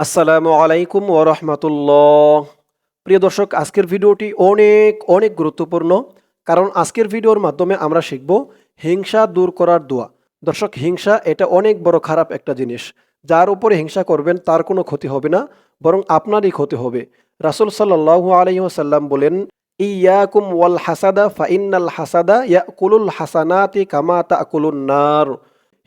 আসসালামু আলাইকুম ওরহমতুল্লাহ প্রিয় দর্শক, আজকের ভিডিওটি অনেক অনেক গুরুত্বপূর্ণ, কারণ আজকের ভিডিওর মাধ্যমে আমরা শিখব হিংসা দূর করার দোয়া। দর্শক, হিংসা এটা অনেক বড় খারাপ একটা জিনিস। যার উপরে হিংসা করবেন, তার কোনো ক্ষতি হবে না, বরং আপনারই ক্ষতি হবে। রাসুল সাল্লাহ আলহিহাসাল্লাম বলেন ইয়াকুম ওয়াল হাসাদা ফাইনাল হাসাদা ইয়াকুলুল হাসানাতি কামা তাকুলুন নার।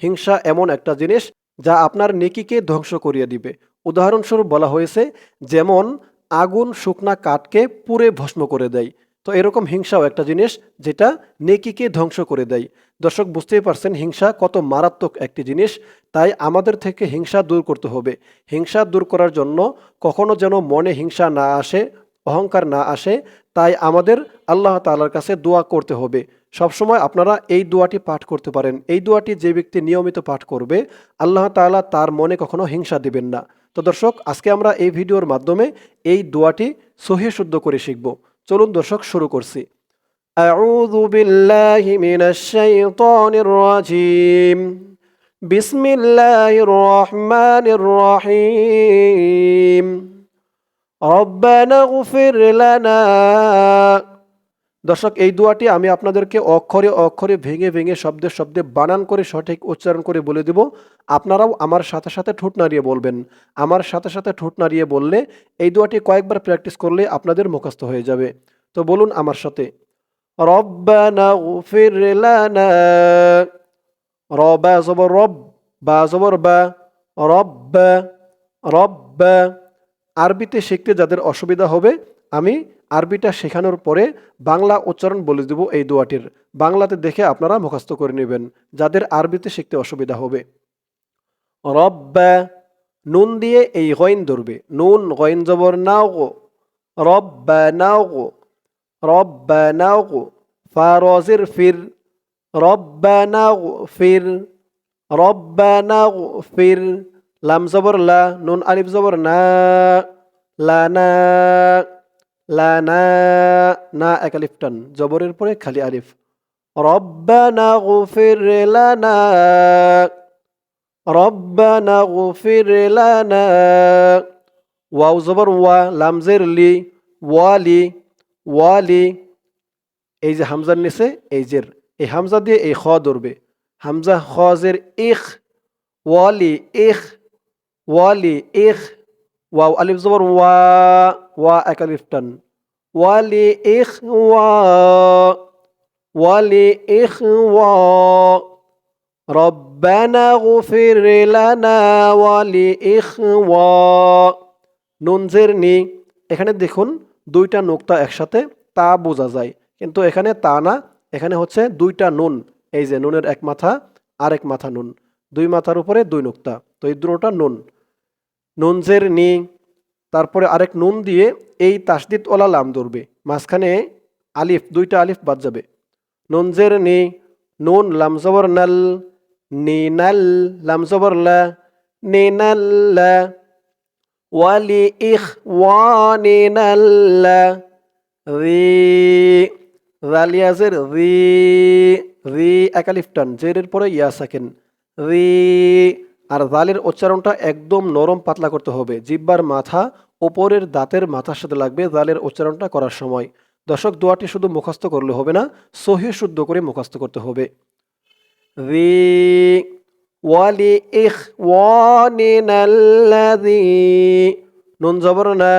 হিংসা এমন একটা জিনিস যা আপনার নেকিকে ধ্বংস করিয়ে দিবে। উদাহরণস্বরূপ বলা হয়েছে, যেমন, আগুন শুকনা কাঠকে পুড়ে ভস্ম করে দেয়। তো এরকম হিংসাও একটা জিনিস যেটা নেকিকে ধ্বংস করে দেয়। দর্শক, বুঝতেই পারছেন হিংসা কত মারাত্মক একটি জিনিস। তাই আমাদের থেকে হিংসা দূর করতে হবে। হিংসা দূর করার জন্য কখনো যেন মনে হিংসা না আসে, অহংকার না আসে। তাই আমাদের আল্লাহ তাআলার কাছে দোয়া করতে হবে। সবসময় আপনারা এই দোয়াটি পাঠ করতে পারেন এই দোয়াটি যে ব্যক্তি নিয়মিত পাঠ করবে আল্লাহ তাআলা তার মনে কখনো হিংসা দিবেন না তো দর্শক আজকে আমরা এই ভিডিওর মাধ্যমে এই দোয়াটি সহি শুদ্ধ করে শিখব চলুন দর্শক শুরু করছি أعوذ بالله من الشيطان الرجيم بسم الله الرحمن الرحيم ربنا اغفر لنا দর্শক, এই দোয়াটি আমি আপনাদেরকে অক্ষরে অক্ষরে ভেঙে ভেঙে শব্দে শব্দে বানান করে সঠিক উচ্চারণ করে বলে দেব। আপনারাও আমার সাথে সাথে ঠোঁট নাড়িয়ে বলবেন। আমার সাথে সাথে ঠোঁট নাড়িয়ে বললে এই দোয়াটি কয়েকবার প্র্যাকটিস করলে আপনাদের মুখস্থ হয়ে যাবে। তো বলুন আমার সাথে। রব্বানা রবা জবর রব, বা জবর বা, রব্বা রব্বা। আরবিতে শিখতে যাদের অসুবিধা হবে, আমি আরবিটা শেখানোর পরে বাংলা উচ্চারণ বলে দেব এই দোয়াটির। বাংলাতে দেখে আপনারা মুখস্থ করে নেবেন, যাদের আরবিতে শিখতে অসুবিধা হবে। রব্বা, নুন দিয়ে এই গইন ধরবে। নুন গইন জবর নাও গো। রব্বা নাও গো। রব্বা নাও গো। ফারজির ফির। রব্বা নাও ফির। রব্বা নাও ফির। লাম জবর লা, নুন আলিফ জবর না লানা লানা না এক আলিফ টান, জবরের পরে খালি আলিফ। রব্বানা গফির লানা, রব্বানা গফির লানা। ওয়াও জবর ওয়া লামজের লি ওয়ালি ওয়ালি এই যে হামজার নিচে, এই জের। এই হামজা দিয়ে এই খ ধরবে। হামজা খজের ইখ ওয়ালি ইখ ওয়ালি ইখ। ওয়াও আলিফ জবর ওয়া। ওয়া এক আলিফ টান ওয়ালি ইখ ওয়া। ওয়ালি ইখ ওয়া। রব্বানা গফির লানা ওয়ালি ইখ ওয়া। নুনজের নি। এখানে দেখুন দুইটা নোক্তা একসাথে তা বোঝা যায়। কিন্তু এখানে তা না, এখানে হচ্ছে দুইটা নুন। এই যে নুনের এক মাথা আর এক মাথা নুন। দুই মাথার উপরে দুই নোক্তা। তো এই দুটোটা নুন। নুনজের নি তারপরে আরেক নুন দিয়ে এই তাসদিদ ওলা লাম ধরবে। মাঝখানে আলিফ, দুইটা আলিফ বাদ যাবে। নুনজের নি, নুন লাম জবর নাল, নি নাল লাম জবর লা, নি নাল ওয়ালি ইখ ওয়ানি নাল্লা রি রালিয়াজের রি রি একালিফ টান। পরে ইয়া সাকেন, রি। আর জালের উচ্চারণটা একদম নরম পাতলা করতে হবে। জিব্বার মাথা ওপরের দাঁতের মাথার সাথে লাগবে জালের উচ্চারণটা করার সময়। দর্শক, দোয়াটি শুধু মুখস্থ করলে হবে না, সহি শুদ্ধ করে মুখস্থ করতে হবে। ওয়ালি নুন জবর না।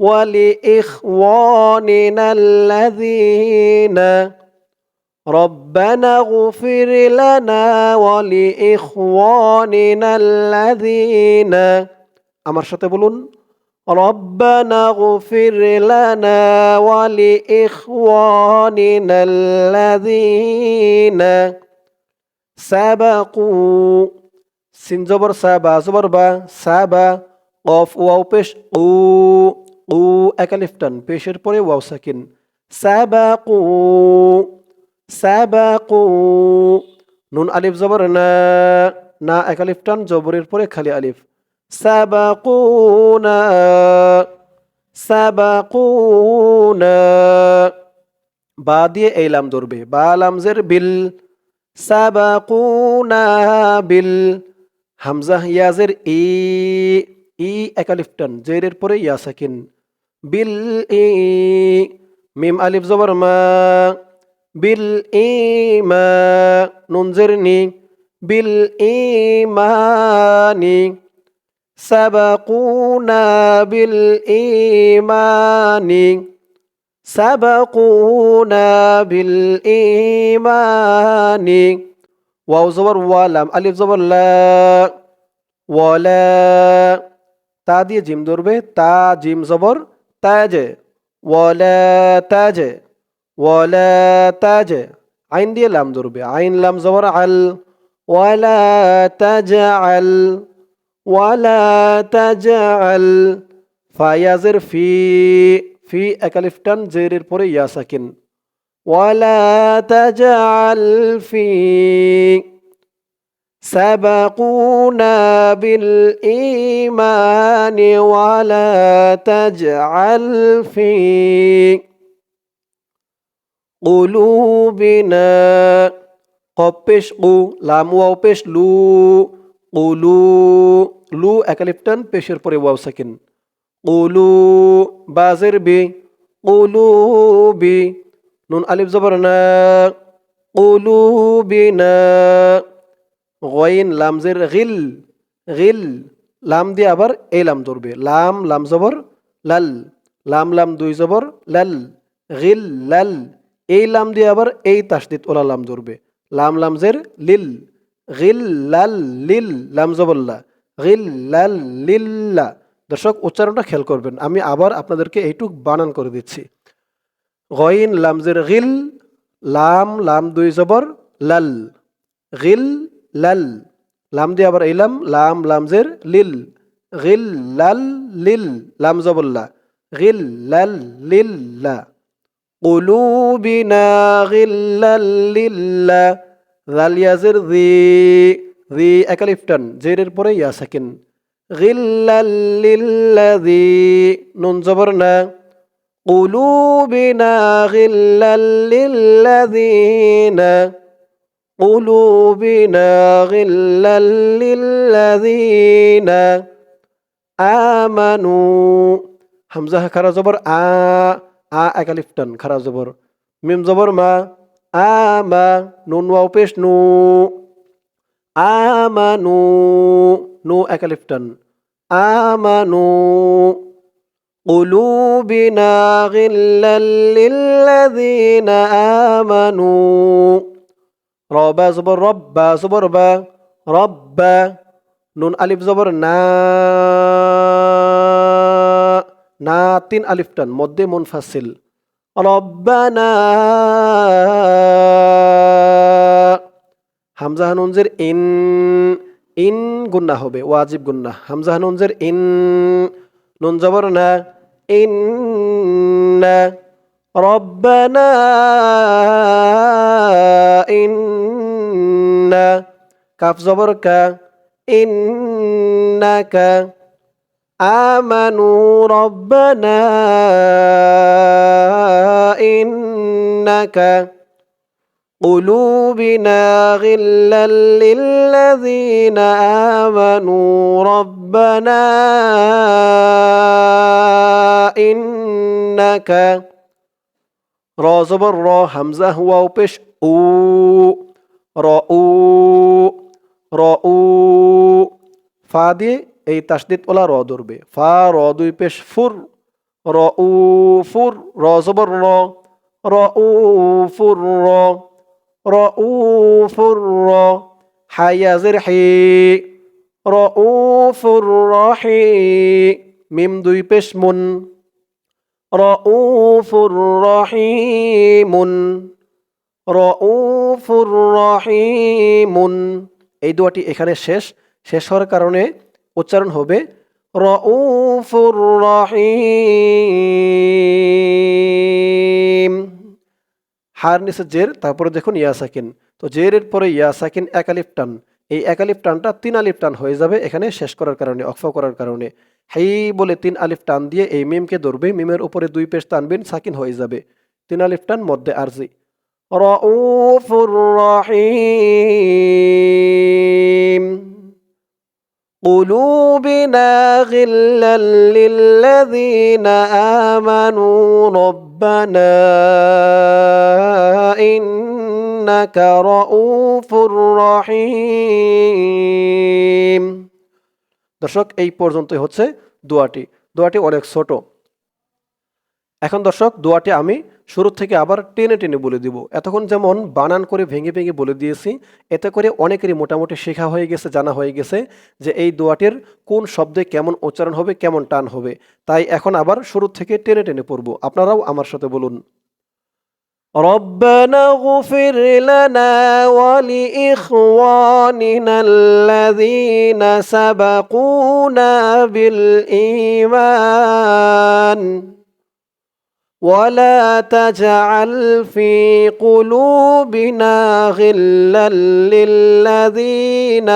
ওয়ালি ইখ ওয়ানিনাল্লাযীনা ربنا اغفر لنا ولإخواننا الذين আমার সাথে বলুন ربنا اغفر لنا ولإخواننا الذين سبقوا সিন জবর সাবা জবর বা সাবা অফ ওয়াও পেশ উ উ একালিফটান পেশের পরে ওয়াও সাকিন সাবাকু সাবাকু নুন আলিফ জবর না না এক আলিফ টান জবরের পরে খালি আলিফ। সাবাকুনা সাবাকুনা। বা দিয়ে এই লাম ধরবে। বা লামজের বিল, সাবাকুনা বিল। হামজা ইয়াজের ই ই একালিফটান জেরের পরে ইয়া বিল ই, মিম আলিফ জবর মা। بالإيمان ننذرني بالإيمان. سبقونا بالإيمان. سبقونا بالإيمان. واو زبر ولام ألف زبر لا. ولا. تا دي جيم دوربه تا جيم زبر تاج ولا تاج ওয়ালা তাজে আইন দিয়ে লাম ধরবে আইন লাম জবর আল ওয়ালা তাজআল ওয়ালা তাজআল ফায়াজের ফি ফি একালিফটান জেরের পরে ইয়া সাকিন ওয়ালা তাজআল ফি سبقونا بالإيمان ولا تجعل في قلوبنا قبش قو لام واو পেশ লু قلو লু একালিফটান পেশের পরে ওয়াও সাকিন قلو বাজের বি قلوبي নুন আলিফ জবর না قلوبنا গইন লামজের গিল গিল লাম দিয়ে আবার এই লাম ধরবে লাম লাম জবর লাল লাম লাম দুই জবর লাল গিল লাল এই লাম দিয়ে আবার এই তাসদিদ ওলা লাম ধরবে। লাম লামজের লিল গিল লাল লিল লাম জবল্লা গিল লাল লিল্লা। দর্শক, উচ্চারণটা খেয়াল করবেন, আমি আবার আপনাদেরকে এইটুক বানান করে দিচ্ছি। গইন লামজের গিল, লাম লাম দুই জবর, লাল গিল লাল লাম দিয়ে আবার ইলাম লাম লামজের লিল গিল লাল লিল লাম জবল্লা গিল লাল লিল্লা। قلوبنا غلا لله ذال يازر ذي ذي أكاليفتن زير البوري يا سكن غلا للذي نون زبرنا قلوبنا غلا للذين قلوبنا غلا للذين آمنوا حمزة كرا زبر آ آه আ একালিফটান খারা জবর মিম জবর মা আমা নুন ওয়াও পেশ নু আমানু নু একালিফটান আমানু قلوبنا غلا للذين آمنوا রবা জবর রব্বা জবর বা রব্বা নুন আলিফ জবর না না তিন আলিফ টান মধ্যে মুনফাসিল রব্বানা হামজা হানুনজের ইন ইন গুন্না হবে ওয়াজিব গুন্না হামজা হানুনজের ইন নুন জবর না ইন ربنا إن كاف زبرك إنك آمنوا ربنا إنك قلوبنا غلا للذين آمنوا ربنا إنك را زبر را همزه هو وبش أو را أو فادي এই তাসদিদ ওলা র ধরবে। ফা, র দুই পেশ, ফুর, র, উ, ফুর, র জবর, র র, উ, ফুর, র র, উ, ফুর, র হায়াজের হি র, উ, ফুর রহি মিম দুই পেশ, মুন রউফুর রহিমুন রউফুর রহিমুন এই দোয়াটি এখানে শেষ। শেষ হওয়ার কারণে উচ্চারণ হবে রউফুর হার নিচে জের, তারপরে দেখুন ইয়া সাকিন। তো জেরের পরে ইয়া সাকিন এক আলিফ টান। এই এক আলিফ টানটা তিন আলিফ টান হয়ে যাবে এখানে শেষ করার কারণে অক্ষ করার কারণে। হাই বলে তিন আলিফ টান দিয়ে এই মিমকে ধরবে, মিমের উপরে দুই পেশ টানবেন, সাকিন হয়ে যাবে। তিন আলিফ টান মধ্যে আরজি। রউফুর قلوبنا غلا للذين آمنوا ربنا إنك رؤوف رحيم দর্শক এই পর্যন্তই হচ্ছে দোয়াটি দোয়াটি অনেক ছোট এখন দর্শক দোয়াটি আমি শুরু থেকে আবার টেনে টেনে বলে দিব এতক্ষণ যেমন বানান করে ভেঙে ভেঙে বলে দিয়েছি এতে করে অনেকেরই মোটামুটি শেখা হয়ে গেছে জানা হয়ে গেছে যে এই দোয়াটির কোন শব্দে কেমন উচ্চারণ হবে কেমন টান হবে তাই এখন আবার শুরু থেকে টেনে টেনে পড়ব আপনারাও আমার সাথে বলুন ربنا اغفر لنا ولإخواننا الذين سبقونا بالإيمان ولا تجعل في قلوبنا غلا للذين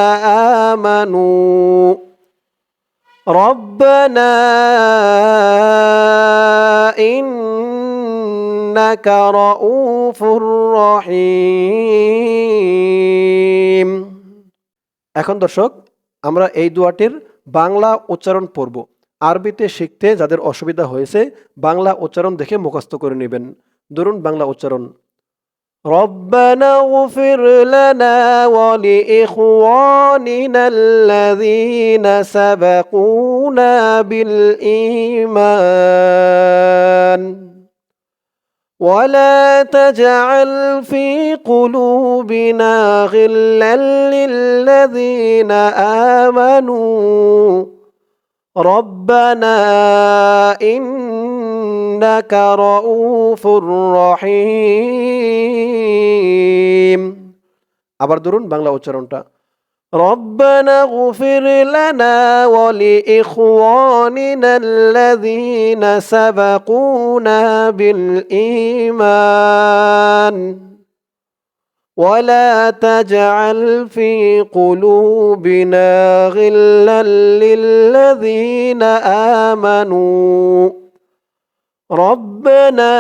آمنوا ربنا إنك رؤوف رحيم এখন দর্শক আমরা এই দোয়াটির বাংলা উচ্চারণ পড়ব আরবিতে শিখতে যাদের অসুবিধা হয়েছে বাংলা উচ্চারণ দেখে মুখস্থ করে নেবেন ধরুন বাংলা উচ্চারণ ربنا اغفر لنا ولإخواننا الذين سبقونا بالإيمان ولا تجعل في قلوبنا غلا للذين آمنوا ربنا إنك رؤوف رحيم আবার ধরুন বাংলা উচ্চারণটা ربنا اغفر لنا ولإخواننا الذين سبقونا بالإيمان ولا تجعل في قلوبنا غلا للذين آمنوا ربنا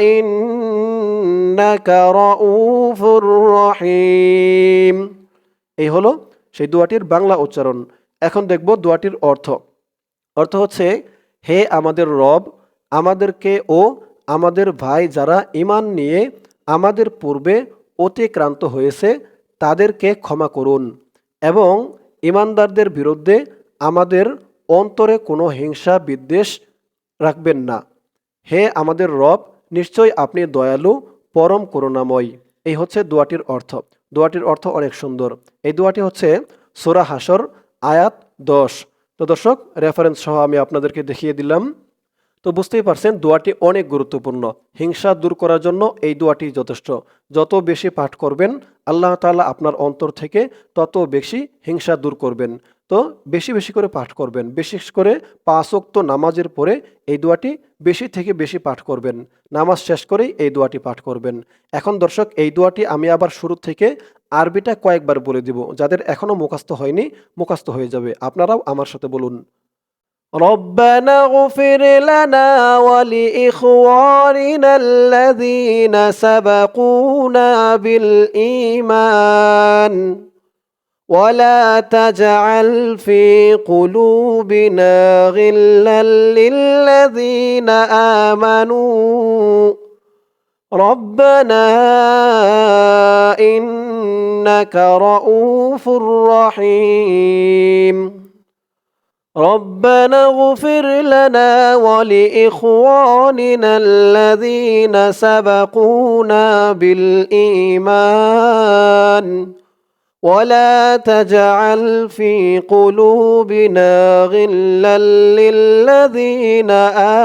إنك رؤوف رحيم এই হলো সেই দোয়াটির বাংলা উচ্চারণ এখন দেখব দোয়াটির অর্থ অর্থ হচ্ছে হে আমাদের রব আমাদেরকে ও আমাদের ভাই যারা ইমান নিয়ে আমাদের পূর্বে অতিক্রান্ত হয়েছে, তাদেরকে ক্ষমা করুন এবং ইমানদারদের বিরুদ্ধে আমাদের অন্তরে কোনো হিংসা বিদ্বেষ রাখবেন না। হে আমাদের রব নিশ্চয় আপনি দয়ালু, পরম করুণাময়। এই হচ্ছে দোয়াটির অর্থ। দোয়াটির অর্থ অনেক সুন্দর। এই দোয়াটি হচ্ছে সোরা হাসর আয়াত দশ। তো দর্শক রেফারেন্স সহ আমি আপনাদেরকে দেখিয়ে দিলাম। তো বুঝতেই পারছেন, দোয়াটি অনেক গুরুত্বপূর্ণ। হিংসা দূর করার জন্য এই দোয়াটি যথেষ্ট। যত বেশি পাঠ করবেন, আল্লাহ তাআলা আপনার অন্তর থেকে তত বেশি হিংসা দূর করবেন। তো বেশি বেশি করে পাঠ করবেন। বিশেষ করে পাঁচক্ত নামাজের পরে এই দোয়াটি বেশি থেকে বেশি পাঠ করবেন। নামাজ শেষ করেই এই দোয়াটি পাঠ করবেন। এখন দর্শক, এই দোয়াটি আমি আবার শুরু থেকে আরবিটা কয়েকবার বলে দিব। যাদের এখনও মুখস্থ হয়নি, মুখস্থ হয়ে যাবে। আপনারাও আমার সাথে বলুন। ربنا اغفر لنا ولإخواننا الذين سبقونا بالإيمان. ولا تجعل في قلوبنا غلا للذين آمنوا. ربنا إنك رؤوف رحيم. ربنا اغفر لنا ولإخواننا الذين سبقونا بالإيمان. ولا تجعل في قلوبنا غلا للذين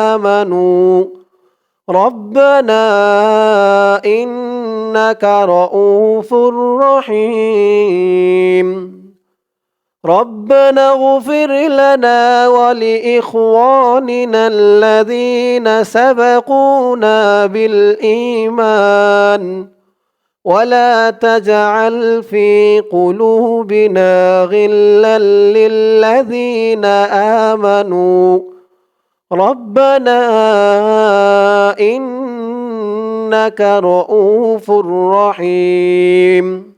آمنوا. ربنا إنك رؤوف رحيم. ربنا اغفر لنا ولإخواننا الذين سبقونا بالإيمان ولا تجعل في قلوبنا غلا للذين آمنوا ربنا إنك رؤوف رحيم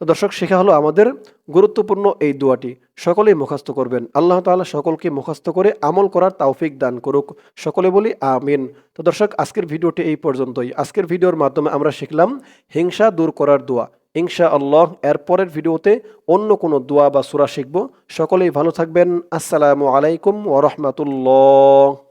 তো দর্শক, শেখা হলো আমাদের গুরুত্বপূর্ণ এই দোয়াটি। সকলেই মুখস্থ করবেন। আল্লাহ তাআলা সকলকে মুখস্থ করে আমল করার তাওফিক দান করুক। সকলে বলি আমিন। তো দর্শক, আজকের ভিডিওটি এই পর্যন্তই। আজকের ভিডিওর মাধ্যমে আমরা শিখলাম হিংসা দূর করার দোয়া। ইনশা আল্লাহ এর পরের ভিডিওতে অন্য কোনো দোয়া বা সুরা শিখব। সকলেই ভালো থাকবেন। আসসালামু আলাইকুম ওরহমতুল্লাহ